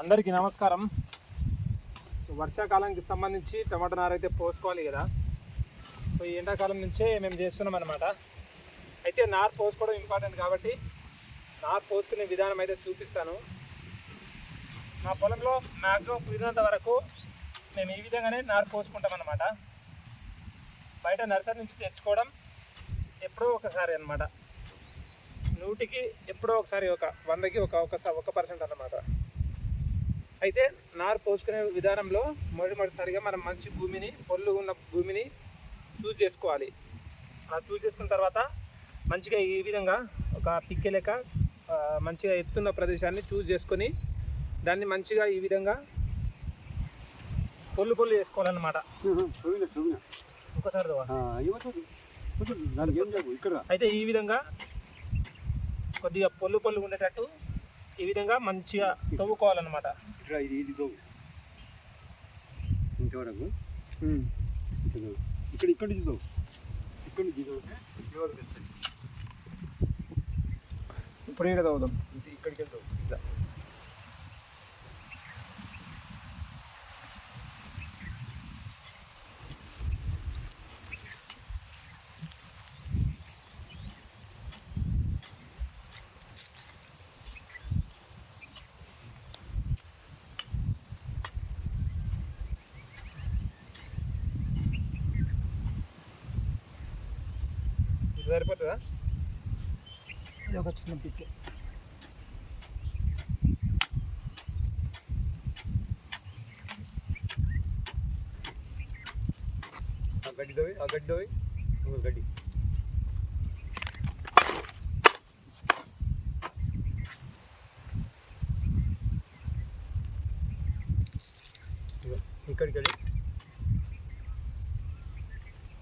అందరికీ నమస్కారం. వర్షాకాలానికి సంబంధించి టమాటా నార అయితే పోసుకోవాలి కదా. సో ఈ ఎండాకాలం నుంచే మేము చేస్తున్నాం అనమాట అయితే నారు పోసుకోవడం ఇంపార్టెంట్ కాబట్టి నారు పోసుకునే విధానం అయితే చూపిస్తాను. మా పొలంలో మ్యాక్సిమం కుదిరినంత వరకు మేము ఈ విధంగానే నారు పోసుకుంటాం అనమాట బయట నర్సరీ నుంచి తెచ్చుకోవడం ఎప్పుడో ఒకసారి అనమాట నూటికి ఎప్పుడో ఒకసారి ఒక వందకి ఒక ఒకసారి ఒక పర్సెంట్ అన్నమాట. అయితే నారు పోసుకునే విధానంలో మొదటిమొదటిసారిగా మనం మంచి భూమిని పొల్లు ఉన్న భూమిని చూస్ చేసుకోవాలి. అలా చూస్ చేసుకున్న తర్వాత మంచిగా ఈ విధంగా ఒక పిక్కె లెక్క మంచిగా ఎత్తున్న ప్రదేశాన్ని చూస్ చేసుకొని దాన్ని మంచిగా ఈ విధంగా పొల్లు పొల్లు చేసుకోవాలన్నమాట. ఒకసారి అయితే ఈ విధంగా కొద్దిగా పొల్లు పొల్లు ఉండేటట్టు ఈ విధంగా మంచిగా తవ్వుకోవాలన్నమాట. ఇక్కడ ఇది ఇది గోవు ఇంతవరకు ఇక్కడ ఇక్కడ ఇక్కడ నుంచి ఇక్కడ నుంచి ఉంటే ఎవరు తెచ్చారు ఇప్పుడు ఇక్కడ తవ్వుదాం. ఇది ఇక్కడికి వెళ్తావు ఇట్లా. సరిపోతుందా? ఇది ఒక చిన్న పిక్ ఆ గడ్డి దోవి ఆ గడ్డి దోవి ఇంకో గడ్డి. ఇదిగో, ఇక్కడికి వెళ్ళి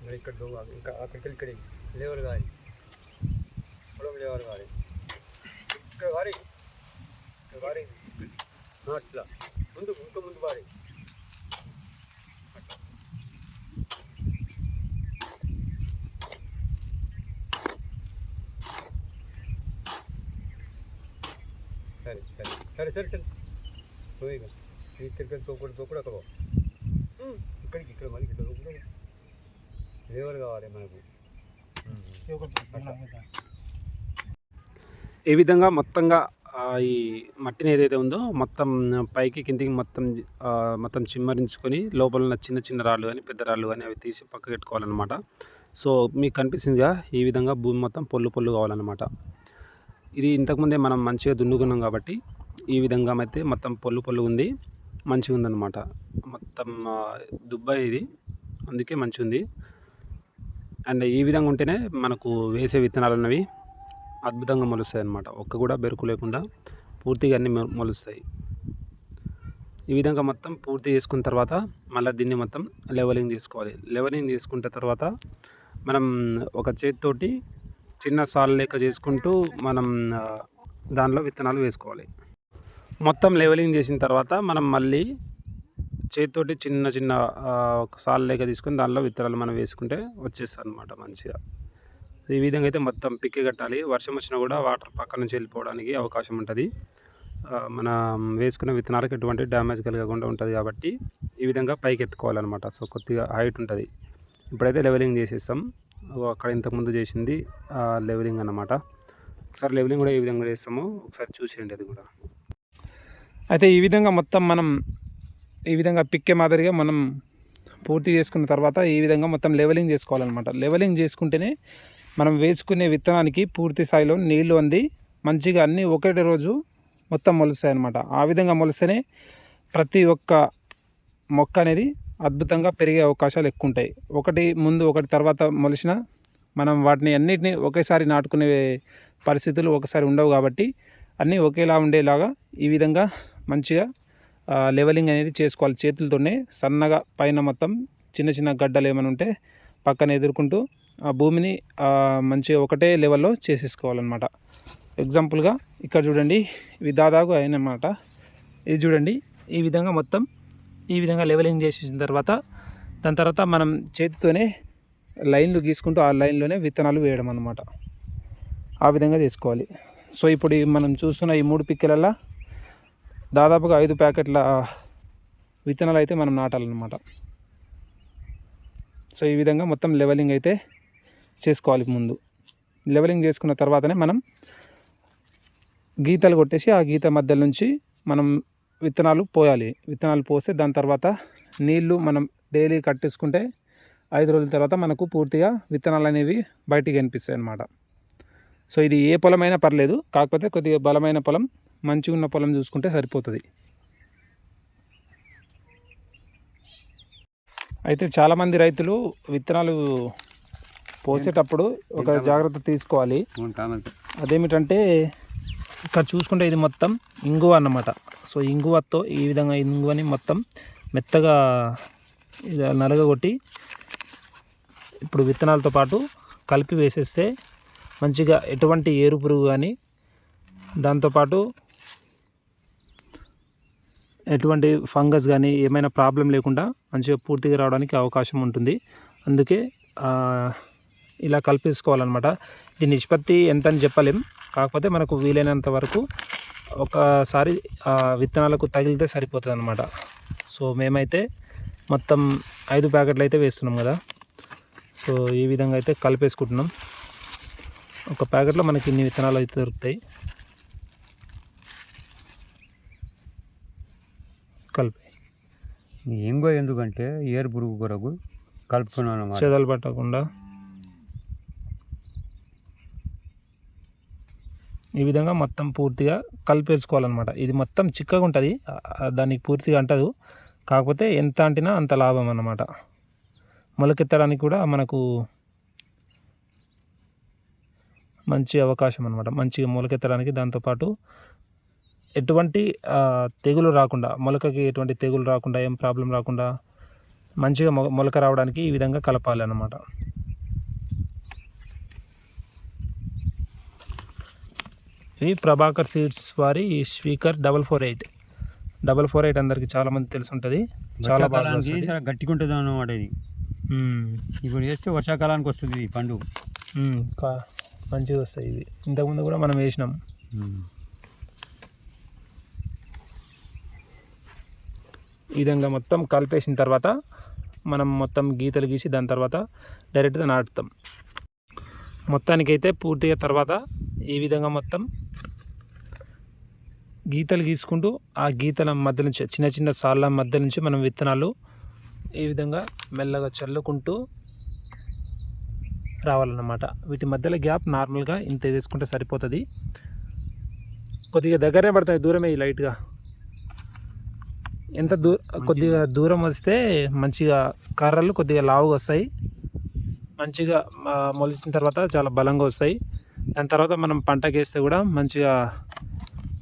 ఇంకా ఇక్కడ దోవ ఇంకా అక్కడికి వెళ్ళి ఇక్కడ లేవర్ కావాలి పొలం లేవర్ కావాలి ఇక్కడ వారి ఇక్కడ వారి ఆ, అట్లా ముందు ఇంకా ముందు వారి సరే సరే సరే సరే సరే పోయి ఇక్కడికి తోపుడు తోపుడు అక్కడ పో. ఇక్కడికి ఇక్కడ మళ్ళీ ఇక్కడ తోపుడు కావాలి మనకు. ఏ విధంగా మొత్తంగా ఈ మట్టిని ఏదైతే ఉందో మొత్తం పైకి కిందికి మొత్తం మొత్తం చిమ్మరించుకొని లోపల ఉన్న చిన్న చిన్న రాళ్ళు కానీ పెద్ద రాళ్ళు కానీ అవి తీసి పక్క పెట్టుకోవాలన్నమాట. సో మీకు కనిపిస్తుందిగా ఈ విధంగా భూమి మొత్తం పొల్లు పొల్లు కావాలన్నమాట. ఇది ఇంతకుముందే మనం మంచిగా దున్నుకున్నాం కాబట్టి ఈ విధంగా అయితే మొత్తం పొల్లు పొల్లు ఉంది మంచిగా ఉందన్నమాట మొత్తం దుబ్బ ఇది అందుకే మంచిగా ఉంది అండ్ ఈ విధంగా ఉంటేనే మనకు వేసే విత్తనాలు అన్నవి అద్భుతంగా మొలుస్తాయి అన్నమాట. ఒక్క కూడా బెరుకు లేకుండా పూర్తిగా అన్ని మొలుస్తాయి. ఈ విధంగా మొత్తం పూర్తి చేసుకున్న తర్వాత మళ్ళీ దీన్ని మొత్తం లెవలింగ్ చేసుకోవాలి. లెవలింగ్ చేసుకున్న తర్వాత మనం ఒక చేతితోటి చిన్న సాల్ లెక్క చేసుకుంటూ మనం దానిలో విత్తనాలు వేసుకోవాలి. మొత్తం లెవలింగ్ చేసిన తర్వాత మనం మళ్ళీ చేతితోటి చిన్న చిన్న ఒక సాల్ లెక్క తీసుకొని దానిలో విత్తనాలు మనం వేసుకుంటే వచ్చేస్తుంది అనమాట మంచిగా. ఈ విధంగా అయితే మొత్తం పిక్కి కట్టాలి. వర్షం వచ్చినా కూడా వాటర్ పక్క నుంచి వెళ్ళిపోవడానికి అవకాశం ఉంటుంది. మన వేసుకున్న విత్తనాలకు ఎటువంటి డ్యామేజ్ కలగకుండా ఉంటుంది కాబట్టి ఈ విధంగా పైకి ఎత్తుకోవాలన్నమాట. సో కొద్దిగా హైట్ ఉంటుంది. ఇప్పుడైతే లెవెలింగ్ చేసేస్తాం. అక్కడ ఇంతకుముందు చేసింది లెవెలింగ్ అన్నమాట. ఒకసారి లెవెలింగ్ కూడా ఈ విధంగా చేస్తాము. ఒకసారి చూసేయండి అది కూడా. అయితే ఈ విధంగా మొత్తం మనం ఈ విధంగా పిక్కే మాదిరిగా మనం పూర్తి చేసుకున్న తర్వాత ఈ విధంగా మొత్తం లెవెలింగ్ చేసుకోవాలన్నమాట. లెవెలింగ్ చేసుకుంటేనే మనం వేసుకునే విత్తనానికి పూర్తి స్థాయిలో నీళ్ళు అంది మంచిగా అన్నీ ఒకటి రోజు మొత్తం మొలుస్తాయి అన్నమాట ఆ విధంగా మొలిస్తేనే ప్రతి ఒక్క మొక్క అనేది అద్భుతంగా పెరిగే అవకాశాలు ఎక్కువ ఉంటాయి ఒకటి ముందు ఒకటి తర్వాత మొలిసిన మనం వాటిని అన్నిటిని ఒకేసారి నాటుకునే పరిస్థితులు ఒకసారి ఉండవు కాబట్టి అన్నీ ఒకేలా ఉండేలాగా ఈ విధంగా మంచిగా లెవెలింగ్ అనేది చేసుకోవాలి. చేతులతోనే సన్నగా పైన మొత్తం చిన్న చిన్న గడ్డలు ఏమైనా ఉంటే పక్కన ఎదుర్కొంటూ ఆ భూమిని మంచిగా ఒకటే లెవెల్లో చేసేసుకోవాలన్నమాట. ఎగ్జాంపుల్గా ఇక్కడ చూడండి ఇవి దాదాపు అయినమాట. ఇది చూడండి ఈ విధంగా మొత్తం ఈ విధంగా లెవెలింగ్ చేసేసిన తర్వాత దాని తర్వాత మనం చేతితోనే లైన్లు గీసుకుంటూ ఆ లైన్లోనే విత్తనాలు వేయడం అన్నమాట. ఆ విధంగా చేసుకోవాలి. సో ఇప్పుడు ఈ మనం చూస్తున్న ఈ మూడు పిక్కలల్లో దాదాపుగా ఐదు ప్యాకెట్ల విత్తనాలు అయితే మనం నాటాలన్నమాట. సో ఈ విధంగా మొత్తం లెవెలింగ్ అయితే చేసుకోవాలి ముందు. లెవెలింగ్ చేసుకున్న తర్వాతనే మనం గీతలు కొట్టేసి ఆ గీత మధ్య నుంచి మనం విత్తనాలు పోయాలి. విత్తనాలు పోస్తే దాని తర్వాత నీళ్ళు మనం డైలీ కట్టేసుకుంటే ఐదు రోజుల తర్వాత మనకు పూర్తిగా విత్తనాలు అనేవి బయటికి కనిపిస్తాయి అన్నమాట సో ఇది ఏ పొలమైనా పర్లేదు. కాకపోతే కొద్దిగా బలమైన పొలం మంచిగా ఉన్న పొలం చూసుకుంటే సరిపోతుంది. అయితే చాలామంది రైతులు విత్తనాలు పోసేటప్పుడు ఒక జాగ్రత్త తీసుకోవాలి. అదేమిటంటే ఇక్కడ చూసుకుంటే ఇది మొత్తం ఇంగువ అన్నమాట. సో ఇంగువతో ఈ విధంగా ఇంగువని మొత్తం మెత్తగా ఇది నలగగొట్టి ఇప్పుడు విత్తనాలతో పాటు కలిపి వేసేస్తే మంచిగా ఎటువంటి ఏరు పురుగు కానీ దాంతోపాటు ఎటువంటి ఫంగస్ కానీ ఏమైనా ప్రాబ్లం లేకుండా మంచిగా పూర్తిగా రావడానికి అవకాశం ఉంటుంది. అందుకే ఇలా కల్పించుకోవాలన్నమాట దీని నిష్పత్తి ఎంత అని చెప్పలేం. కాకపోతే మనకు వీలైనంత వరకు ఒకసారి విత్తనాలకు తగిలితే సరిపోతుంది అనమాట సో మేమైతే మొత్తం ఐదు ప్యాకెట్లు అయితే వేస్తున్నాం కదా. సో ఈ విధంగా అయితే కలిపేసుకుంటున్నాం. ఒక ప్యాకెట్లో మనకి ఇన్ని విత్తనాలు అయితే దొరుకుతాయి. కలిపి. ఇంకో ఎందుకంటే ఏరు పురుగు కొరకు కలుపుకున్నాను చెదలు పట్టకుండా. ఈ విధంగా మొత్తం పూర్తిగా కలిపేసుకోవాలన్నమాట. ఇది మొత్తం చిక్కగా ఉంటుంది. దానికి పూర్తిగా అంటదు. కాకపోతే ఎంత అంటినా అంత లాభం అన్నమాట. మొలకెత్తడానికి కూడా మనకు మంచి అవకాశం అనమాట మంచిగా మొలకెత్తడానికి దాంతోపాటు ఎటువంటి తెగులు రాకుండా మొలకకి ఎటువంటి తెగులు రాకుండా ఏం ప్రాబ్లం రాకుండా మంచిగా మొలక రావడానికి ఈ విధంగా కలపాలి అన్నమాట. ఇవి ప్రభాకర్ సీడ్స్ వారి speaker double four eight. Double four eight అందరికి చాలా మంది తెలిసి ఉంటుంది చాలా బాగా గట్టిగా ఉంటుంది అన్నమాట ఇది. ఇప్పుడు వేస్తే వర్షాకాలానికి వస్తుంది ఈ పండు. మంచిగా వస్తాయి ఇవి. ఇంతకుముందు కూడా మనం వేసినాం. ఈ విధంగా మొత్తం కలిపేసిన తర్వాత మనం మొత్తం గీతలు గీసి దాని తర్వాత డైరెక్ట్గా నాటుతాం. మొత్తానికైతే పూర్తిగా తర్వాత ఈ విధంగా మొత్తం గీతలు గీసుకుంటూ ఆ గీతల మధ్య నుంచి చిన్న చిన్న సాళ్ళ మధ్య నుంచి మనం విత్తనాలు ఈ విధంగా మెల్లగా చల్లుకుంటూ రావాలన్నమాట. వీటి మధ్యలో గ్యాప్ నార్మల్గా ఇంత వేసుకుంటే సరిపోతుంది. కొద్దిగా దగ్గరనే పడతాయి దూరమే ఈ లైట్గా. ఎంత దూ కొద్దిగా దూరం వస్తే మంచిగా కర్రలు కొద్దిగా లావుగా వస్తాయి. మంచిగా మొలిచిన తర్వాత చాలా బలంగా వస్తాయి. దాని తర్వాత మనం పంటకి వేస్తే కూడా మంచిగా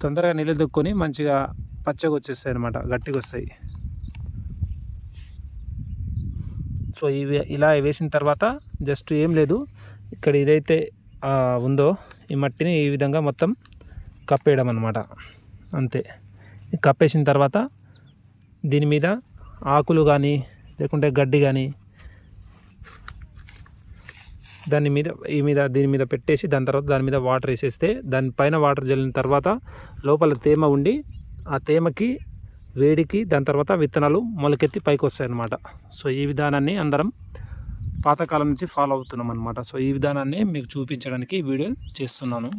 తొందరగా నిలదొక్కుని మంచిగా పచ్చగా వచ్చేస్తాయి అనమాట గట్టిగా వస్తాయి. సో ఇవి ఇలా వేసిన తర్వాత జస్ట్ ఏం లేదు ఇక్కడ ఇదైతే ఉందో ఈ మట్టిని ఈ విధంగా మొత్తం కప్పేయడం అనమాట అంతే. కప్పేసిన తర్వాత దీని మీద ఆకులు కానీ లేకుంటే గడ్డి కానీ దాని మీద ఈ మీద దీని మీద పెట్టేసి దాని తర్వాత దాని మీద వాటర్ వేసేస్తే దాని పైన వాటర్ చల్లిన తర్వాత లోపల తేమ ఉండి ఆ తేమకి వేడికి దాని తర్వాత విత్తనాలు మొలకెత్తి పైకి వస్తాయి అన్నమాట సో ఈ విధానాన్ని అందరం పాతకాలం నుంచి ఫాలో అవుతున్నాం అనమాట సో ఈ విధానాన్ని మీకు చూపించడానికి వీడియో చేస్తున్నాను.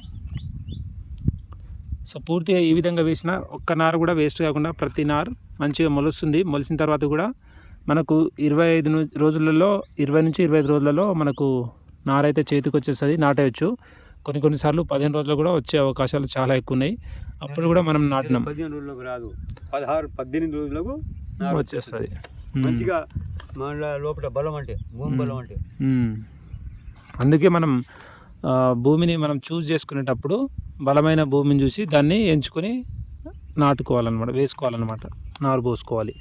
సో పూర్తిగా ఈ విధంగా వేసిన ఒక్క నారు కూడా వేస్ట్ కాకుండా ప్రతి నారు మంచిగా మొలుస్తుంది. మొలిసిన తర్వాత కూడా మనకు ఇరవై ఐదు రోజులలో ఇరవై నుంచి ఇరవై ఐదు రోజులలో మనకు నారైతే చేతికి వచ్చేస్తుంది నాటేయచ్చు. కొన్ని కొన్నిసార్లు పదిహేను రోజులు కూడా వచ్చే అవకాశాలు చాలా ఎక్కువ ఉన్నాయి అప్పుడు కూడా మనం నాటినాం. పదిహేను రోజులకు రాదు. పదహారు పద్దెనిమిది రోజులకు నారు వచ్చేస్తుంది. మంచిగా మన లోపల బలం అంటే భూమి బలం అంటే. అందుకే మనం భూమిని మనం చూస్ చేసుకునేటప్పుడు బలమైన భూమిని చూసి దాన్ని ఎంచుకొని నాటుకోవాలన్నమాట వేసుకోవాలన్నమాట నారు పోసుకోవాలి.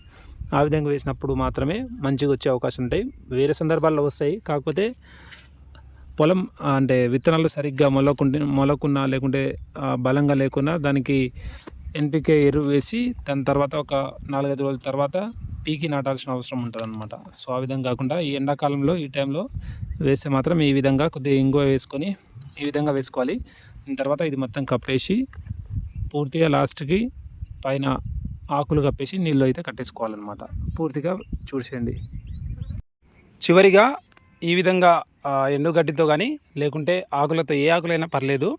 ఆ విధంగా వేసినప్పుడు మాత్రమే మంచిగా వచ్చే అవకాశం ఉంటాయి. వేరే సందర్భాల్లో వస్తాయి. కాకపోతే పొలం అంటే విత్తనాలు సరిగ్గా మొలకుంటే మొలకున్నా లేకుంటే బలంగా లేకున్నా దానికి ఎన్పికే ఎరువు వేసి దాని తర్వాత ఒక నాలుగైదు రోజుల తర్వాత పీకి నాటాల్సిన అవసరం ఉంటుంది అనమాట సో ఆ విధంగా కాకుండా ఈ ఎండాకాలంలో ఈ టైంలో వేస్తే మాత్రం ఈ విధంగా కొద్దిగా ఇంగువ వేసుకొని ఈ విధంగా వేసుకోవాలి. దాని తర్వాత ఇది మొత్తం కప్పేసి పూర్తిగా లాస్ట్కి పైన ఆకులు కప్పేసి నీళ్ళు అయితే కట్టేసుకోవాలన్నమాట. పూర్తిగా చూసేయండి. చివరిగా ఈ విధంగా ఎండుగడ్డితో కానీ లేకుంటే ఆకులతో ఏ ఆకులైనా పర్లేదు.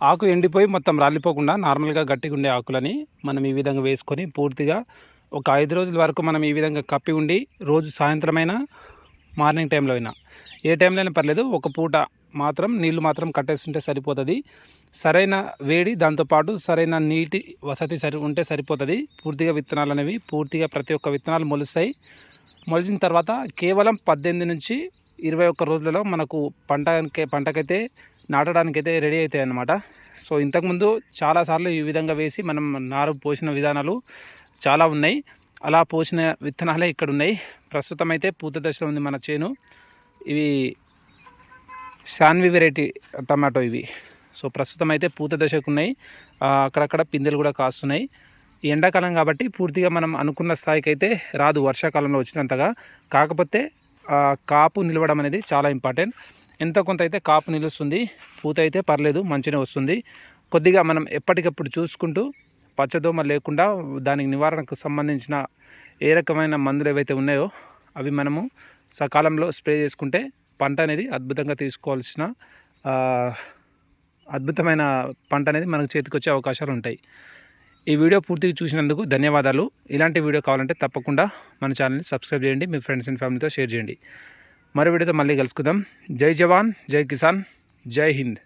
ఆకు ఎండిపోయి మొత్తం రాలిపోకుండా నార్మల్గా గట్టిగా ఉండే ఆకులని మనం ఈ విధంగా వేసుకొని పూర్తిగా ఒక ఐదు రోజుల వరకు మనం ఈ విధంగా కప్పి ఉండి రోజు సాయంత్రమైనా మార్నింగ్ టైంలో అయినా ఏ టైంలో అయినా పర్లేదు ఒక పూట మాత్రం నీళ్ళు మాత్రం కట్టేస్తుంటే సరిపోతుంది. సరైన వేడి దాంతోపాటు సరైన నీటి వసతి సరి ఉంటే సరిపోతుంది. పూర్తిగా విత్తనాలు అనేవి పూర్తిగా ప్రతి ఒక్క విత్తనాలు మొలుస్తాయి. మొలిచిన తర్వాత కేవలం పద్దెనిమిది నుంచి ఇరవై ఒక్క రోజులలో మనకు పంట పంటకైతే నాటడానికైతే రెడీ అవుతాయి అన్నమాట సో ఇంతకుముందు చాలాసార్లు ఈ విధంగా వేసి మనం నారు పోసిన విధానాలు చాలా ఉన్నాయి. అలా పోసిన విత్తనాలే ఇక్కడ ఉన్నాయి ప్రస్తుతం అయితే పూత దశలో ఉంది మన చేను. ఇవి శాన్వి వెరైటీ టమాటో ఇవి. సో ప్రస్తుతం అయితే పూత దశకు ఉన్నాయి అక్కడక్కడ పిందెలు కూడా కాస్తున్నాయి. ఎండాకాలం కాబట్టి పూర్తిగా మనం అనుకున్న స్థాయికి అయితే రాదు వర్షాకాలంలో వచ్చినంతగా. కాకపోతే కాపు నిలవడం అనేది చాలా ఇంపార్టెంట్. ఎంత కొంత అయితే కాపు నిలుస్తుంది పూత అయితే పర్లేదు మంచిగా వస్తుంది. కొద్దిగా మనం ఎప్పటికప్పుడు చూసుకుంటూ పచ్చదోమ లేకుండా దానికి నివారణకు సంబంధించిన ఏ రకమైన మందులు ఏవైతే ఉన్నాయో అవి మనము సకాలంలో స్ప్రే చేసుకుంటే పంట అనేది అద్భుతంగా తీసుకోవాల్సిన అద్భుతమైన పంట అనేది మనకు చేతికి వచ్చే అవకాశాలు ఉంటాయి. ఈ వీడియో పూర్తిగా చూసినందుకు ధన్యవాదాలు. ఇలాంటి వీడియో కావాలంటే తప్పకుండా మన ఛానల్ని సబ్స్క్రైబ్ చేయండి మీ ఫ్రెండ్స్ అండ్ ఫ్యామిలీతో షేర్ చేయండి. మరో వీడియోతో మళ్ళీ కలుసుకుందాం. జై జవాన్ జై కిసాన్ జై హింద్.